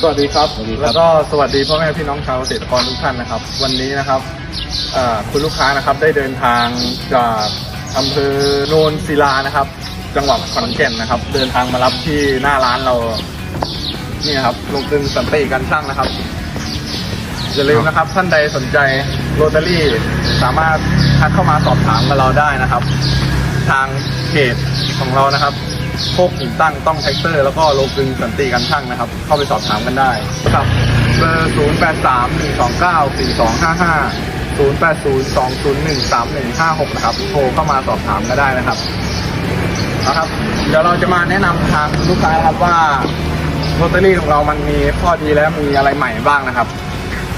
สวัสดีครับ สวัสดีครับ แล้วก็สวัสดีพ่อแม่พี่น้องชาวเกษตรกรทุกท่านนะครับ วันนี้นะครับเอ่อคุณลูกค้านะครับได้เดินทางจากอำเภอโนนศิลานะครับ จังหวัดขอนแก่นนะครับ เดินทางมารับที่หน้าร้านเรานี่ครับลงกลึงสันติกันช่างนะครับอย่าลืมนะครับท่านใดสนใจโรตารี่สามารถทักเข้ามาสอบถามกับเราได้นะครับ ทางเพจของเรานะครับ โคกหินตั้งต้องแท็กเตอร์ แล้วก็โลกึงสันติกันช่างนะครับ เข้าไปสอบถามกันได้ครับเบอร์ 0 8 3 1 2 9 4 2 5 5 0 8 0 2 0 1 3 1 5 6 นะครับ โทรเข้ามาสอบถามก็ได้นะครับนะครับ เดี๋ยวเราจะมาแนะนำทางลูกค้านะครับว่าโรตารี่ของเรามันมีข้อดีและมีอะไรใหม่บ้างนะครับ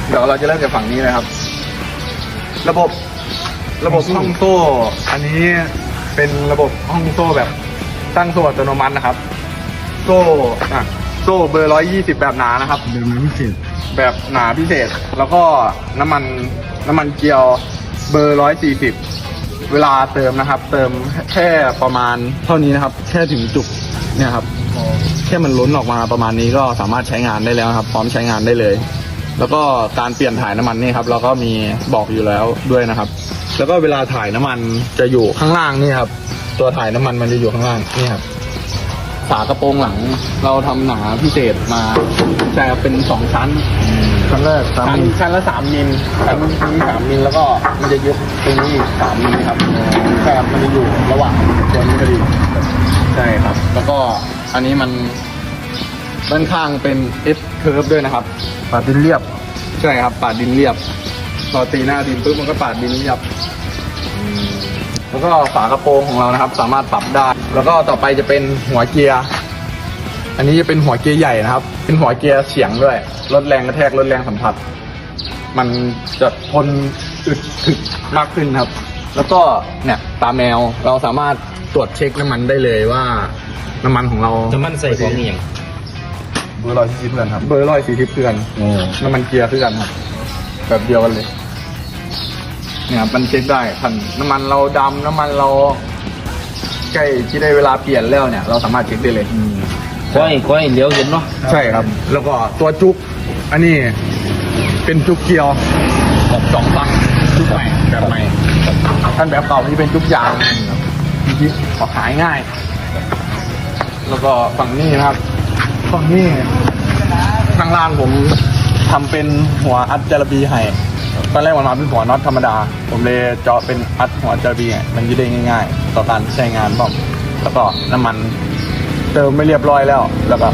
เดี๋ยวเราจะเริ่มจากฝั่งนี้เลยครับ ระบบระบบห้องโซ่ อันนี้เป็นระบบห้องโซ่แบบ ตั้งโซ่อัตโนมัตินะครับ โซ่อะโซ่เบอร์ร้อยยี่สิบแบบหนานะครับเดิมน้ำพิเศษแบบหนาพิเศษ แล้วก็น้ำมันน้ำมันเกียวเบอร์ร้อยสี่สิบเวลาเติมนะครับ เติมแค่ประมาณเท่านี้นะครับ แค่ถึงจุกเนี่ยครับ แค่มันล้นออกมาประมาณนี้ก็สามารถใช้งานได้แล้วครับ พร้อมใช้งานได้เลย แล้วก็การเปลี่ยนถ่ายน้ำมันนี่ครับ เราก็มีบอกอยู่แล้วด้วยนะครับ แล้วก็เวลาถ่ายน้ำมันจะอยู่ข้างล่างนี่ครับ ตัวถ่ายน้ำมันมันจะอยู่ข้างล่างนี่ครับฝากระโปรงหลังเราทำหนาพิเศษมาใช่ครับเป็นสองชั้น ชั้นแรกสามชั้นมิลชั้นละสามมิลชั้นนี้สามมิลแล้วก็มันจะยึดตรงนี้อีกสามมิลครับใช่ครับมันจะอยู่ระหว่างตัวนี้พอดีใช่ครับ แล้วก็อันนี้มันด้านข้างเป็น S curve ด้วยนะครับ ปาดินเรียบ ใช่ครับปาดดินเรียบพอตีหน้าดินปุ๊บมันก็ปาดดินเรียบ แล้วก็ฝากระโปรงของเรานะครับ สามารถปรับได้ แล้วก็ต่อไปจะเป็นหัวเกียร์ อันนี้จะเป็นหัวเกียร์ใหญ่นะครับ เป็นหัวเกียร์เฉียงด้วย ลดแรงกระแทกลดแรงสัมผัส มันจะทนอึดถึกมากขึ้นครับ แล้วก็เนี่ยตาแมวเราสามารถตรวจเช็คน้ำมันได้เลยว่าน้ำมันของเราน้ำมันใส่ของนี่ยังเบอร์ร้อยที่สิบเพื่อนครับ เบอร์ร้อยสี่สิบเพื่อนโอ้น้ำมันเกียร์คือกันครับ แบบเดียวกันเลย เนี่ยครับมันเช็คได้คันน้ำมันเราดำน้ำมันเราใกล้ที่ได้เวลาเปลี่ยนแล้วเนี่ย เราสามารถเช็คได้เลย ก้อยก้อยเลี้ยวเห็นเนาะใช่ครับ แล้วก็ตัวจุก อันนี้เป็นจุกเกียวแบบสองฟังจุกใหม่แบบใหม่ท่านแบบเก่าที่เป็นจุกยางที่ออกขายง่าย แล้วก็ฝั่งนี้นะครับฝั่งนี้ข้างล่างผมทำเป็นหัวอัดจารบีให้ ตอนแรกมันมาเป็นหัวน็อตธรรมดา ผมเลยเจาะเป็นอัดหัวจารบีให้มันจะได้ง่าย ๆ ต่อการใช้งานบ้างแล้วก็น้ำมันเติมไม่เรียบร้อยแล้ว แล้วก็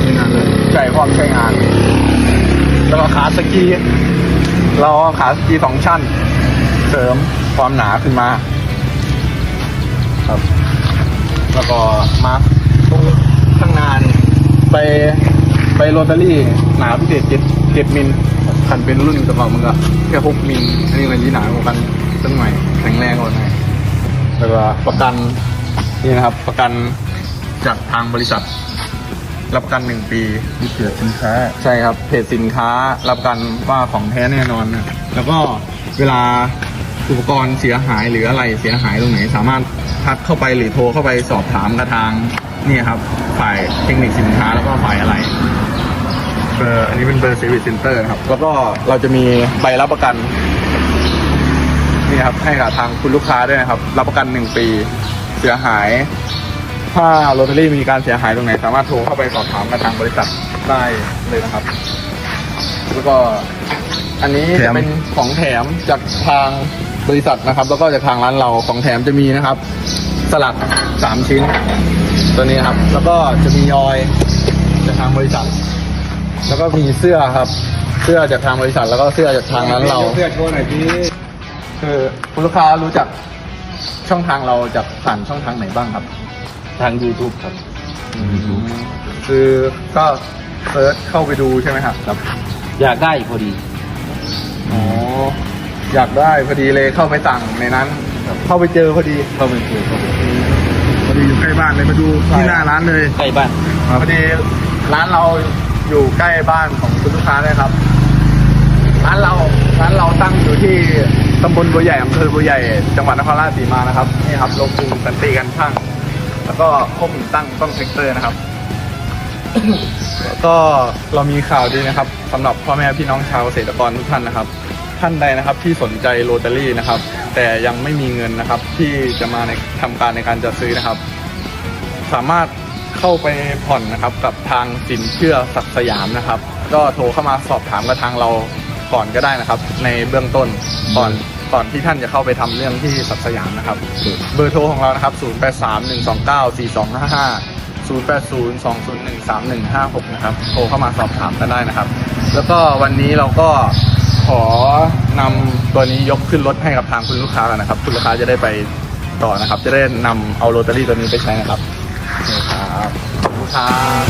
ใช้งานเลยใช้พร้อมใช้งาน แล้วก็ขาสกีเราเอาขาสกีสองชั้น เสริมความหนาขึ้นมา ครับ แล้วก็มาตรงข้างหน้านี่ไปไปโรตารี่หนาพิเศษเจ็ดเจ็ดมิล คันเป็นรุ่นกระเป๋ามันก็แค่หกมิลอันนี้มันยี่หนากว่ากันสักหน่อยแข็งแรงกว่าหน่อยแล้วก็ประกันนี่นะครับ ประกันจากทางบริษัท รับประกันหนึ่งปีมีเกียรติสินค้า ใช่ครับเพจสินค้ารับประกันว่าของแท้แน่นอนนะแล้วก็เวลาอุปกรณ์เสียหายหรืออะไรเสียหายตรงไหน สามารถทักเข้าไปหรือโทรเข้าไปสอบถามกับทางนี่ครับ ฝ่ายเทคนิคสินค้าแล้วก็ฝ่ายอะไร เบอร์อันนี้เป็นเบอร์เซอร์วิสเซ็นเตอร์ครับ แล้วก็เราจะมีใบรับประกันนี่ครับให้กับทางคุณลูกค้าด้วยนะครับ รับประกันหนึ่งปีเสียหาย ถ้าโรตารี่มีการเสียหายตรงไหน สามารถโทรเข้าไปสอบถามกับทางบริษัทได้เลยนะครับ แล้วก็อันนี้แถจะมเป็นของแถมจากทางบริษัทนะครับ แล้วก็จากทางร้านเราของแถมจะมีนะครับ สลัดสามชิ้น ตัวนี้ครับ แล้วก็จะมีออยล์จากทางบริษัท แล้วก็มีเสื้อครับ เสื้อจากทางบริษัทแล้วก็เสื้อจากทางร้านเราเพื่อนโชว์หน่อยพี่คือคุณลูกค้ารู้จักช่องทางเราจากผ่านช่องทางไหนบ้างครับ ทาง YouTube ครับ คือก็เซิร์ชเข้าไปดูใช่ไหมครับครับ อยากได้พอดี อ๋อ อยากได้พอดีเลยเข้าไปสั่งในนั้น เข้าไปเจอพอดีเข้าไปคุยเข้าไปคุยพอดีอยู่ใกล้บ้านเลยมาดูที่หน้าร้านเลยใกล้บ้านพอดีร้านเรา อยู่ใกล้บ้านของคุณลูกค้าเลยครับร้านเราร้านเราตั้งอยู่ที่ตำบลบัวใหญ่อำเภอบัวใหญ่จังหวัดนครราชสีมานะครับนี่ครับลงกรุงสันติกันช่าง แล้วก็คมตั้งต้องเซกเตอร์นะครับก็เรามีข่าวดีนะครับสำหรับพ่อแม่พี่น้องชาวเกษตรกรทุกท่านนะครับ ท่านใดนะครับที่สนใจโรตารี่นะครับ แต่ยังไม่มีเงินนะครับที่จะมาในทำการในการจัดซื้อนะครับ สามารถ เข้าไปผ่อนนะครับกับทางสินเชื่อศักสยามนะครับ ก็โทรเข้ามาสอบถามกับทางเราก่อนก็ได้นะครับ ในเบื้องต้นก่อนก่อนที่ท่านจะเข้าไปทำเรื่องที่ศักสยามนะครับ เบอร์โทรของเรานะครับ 0831294255 0802013156 นะครับ โทรเข้ามาสอบถามกันได้นะครับ แล้วก็วันนี้เราก็ขอนำตัวนี้ยกขึ้นรถให้กับทางคุณลูกค้ากันนะครับ คุณลูกค้าจะได้ไปต่อนะครับ จะได้นำเอาโรตารี่ตัวนี้ไปใช้นะครับ ครับขอบคุณครับ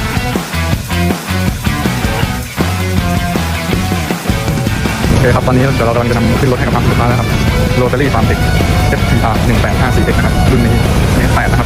โอเคครับ ตอนนี้เดี๋ยวเรากำลังจะนำขึ้นรถให้กับทางคุณลูกค้านะครับโรตารี่ฟาร์มเด็ก F หนึ่งแปดห้าสี่เอ็กนะครับ รุ่นนี้เมตรแปดนะครับ